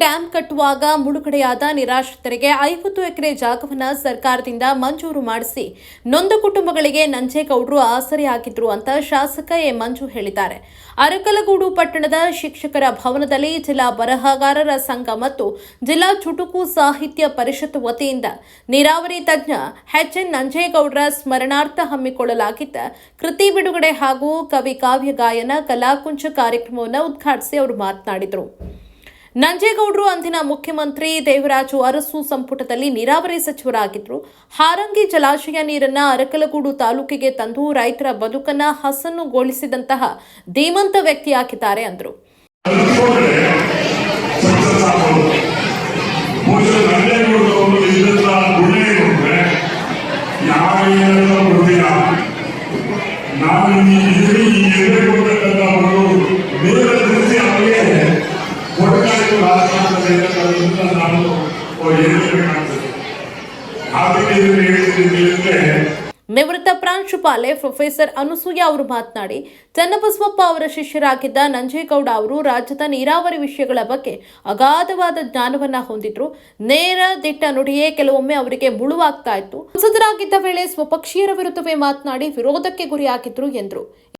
Dam ಕಟ್ಟುವಾಗ ಮುಳುಗಡೆಯಾದ ನಿರಾಶ್ರಿತರಿಗೆ ಐವತ್ತು ಎಕರೆ ಜಾಗವನ್ನು ಸರ್ಕಾರದಿಂದ ಮಂಜೂರು ಮಾಡಿಸಿ ನೊಂದ ಕುಟುಂಬಗಳಿಗೆ ನಂಜೇಗೌಡರು ಆಸರೆಯಾಗಿದ್ರು ಅಂತ ಶಾಸಕ ಎ ಮಂಜು ಹೇಳಿದ್ದಾರೆ. ಅರಕಲಗೂಡು ಪಟ್ಟಣದ ಶಿಕ್ಷಕರ ಭವನದಲ್ಲಿ ಜಿಲ್ಲಾ ಬರಹಗಾರರ ಸಂಘ ಮತ್ತು ಜಿಲ್ಲಾ ಚುಟುಕು ಸಾಹಿತ್ಯ ಪರಿಷತ್ ವತಿಯಿಂದ ನೀರಾವರಿ ತಜ್ಞ ಎಚ್ ಎನ್ ನಂಜೇಗೌಡರ ಸ್ಮರಣಾರ್ಥ ಹಮ್ಮಿಕೊಳ್ಳಲಾಗಿದ್ದ ಕೃತಿ ಬಿಡುಗಡೆ ಹಾಗೂ ಕವಿ ಕಾವ್ಯ ಗಾಯನ, ಕಲಾಕುಂಚ ಕಾರ್ಯಕ್ರಮವನ್ನು ಉದ್ಘಾಟಿಸಿ ಅವರು ಮಾತನಾಡಿದರು. ನಂಜೇಗೌಡರು ಅಂದಿನ ಮುಖ್ಯಮಂತ್ರಿ ದೇವರಾಜು ಅರಸು ಸಂಪುಟದಲ್ಲಿ ನೀರಾವರಿ ಸಚಿವರಾಗಿದ್ದರು. ಹಾರಂಗಿ ಜಲಾಶಯ ನೀರನ್ನ ಅರಕಲಗೂಡು ತಾಲೂಕಿಗೆ ತಂದು ರೈತರ ಬದುಕನ್ನ ಹಸನುಗೊಳಿಸಿದಂತಹ ಧೀಮಂತ ವ್ಯಕ್ತಿಯಾಗಿದ್ದಾರೆ ಅಂದರು. ರಾಜಕಾರಣದಲ್ಲಿ ನಾನು ನಿವೃತ್ತ ಪ್ರಾಂಶುಪಾಲೆ ಪ್ರೊಫೆಸರ್ ಅನುಸೂಯ ಅವರು ಮಾತನಾಡಿ ಚನ್ನಬಸವಪ್ಪ ಅವರ ಶಿಷ್ಯರಾಗಿದ್ದ ನಂಜೇಗೌಡ ಅವರು ರಾಜ್ಯದ ನೀರಾವರಿ ವಿಷಯಗಳ ಬಗ್ಗೆ ಅಗಾಧವಾದ ಜ್ಞಾನವನ್ನ ಹೊಂದಿದ್ರು. ನೇರ ದಿಟ್ಟ ನುಡಿಯೇ ಕೆಲವೊಮ್ಮೆ ಅವರಿಗೆ ಮುಳುವಾಗ್ತಾ ಇತ್ತು. ಸಂಸದರಾಗಿದ್ದ ವೇಳೆ ಸ್ವಪಕ್ಷೀಯರ ವಿರುದ್ಧವೇ ಮಾತನಾಡಿ ವಿರೋಧಕ್ಕೆ ಗುರಿಯಾಗಿದ್ರು ಎಂದರು.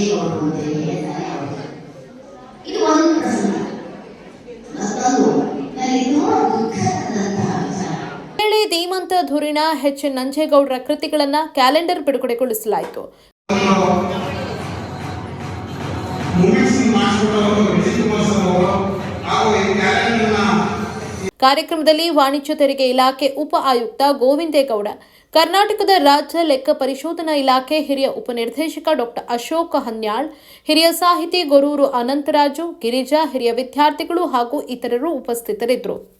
ಹಾಕು ನಂಜೇಗೌಡರು ಅಂತ ಹೇಳ್ತಾರೆ ಅವರು ಇದು ಒಂದು ಪ್ರಸಂಗ. ಮತ್ತೊಂದು ನನಗೆ ತುಂಬಾ ದುಃಖ ತಂದಂತಹ ವಿಚಾರ. ವೇಳೆ ಧೀಮಂತ ಧುರಿಣ ಎಚ್ ನಂಜೇಗೌಡರ ಕೃತಿಗಳನ್ನ ಕ್ಯಾಲೆಂಡರ್ ಬಿಡುಗಡೆಗೊಳಿಸಲಾಯಿತು. ಮುಗಿಸಿ ಕಾರ್ಯಕ್ರಮದಲ್ಲಿ ವಾಣಿಜ್ಯ ತೆರಿಗೆ ಇಲಾಖೆ ಉಪ ಆಯುಕ್ತ ಗೋವಿಂದೇಗೌಡ ಕರ್ನಾಟಕದ ರಾಜ್ಯ ಲೆಕ್ಕ ಪರಿಶೋಧನಾ ಇಲಾಖೆ ಹಿರಿಯ ಉಪನಿರ್ದೇಶಕ ಡಾಕ್ಟರ್ ಅಶೋಕ್ ಹನ್ಯಾಳ್, ಹಿರಿಯ ಸಾಹಿತಿ ಗೊರೂರು ಅನಂತರಾಜು, ಗಿರಿಜಾ ಹಿರಿಯ ವಿದ್ಯಾರ್ಥಿಗಳು ಹಾಗೂ ಇತರರು ಉಪಸ್ಥಿತರಿದ್ದರು.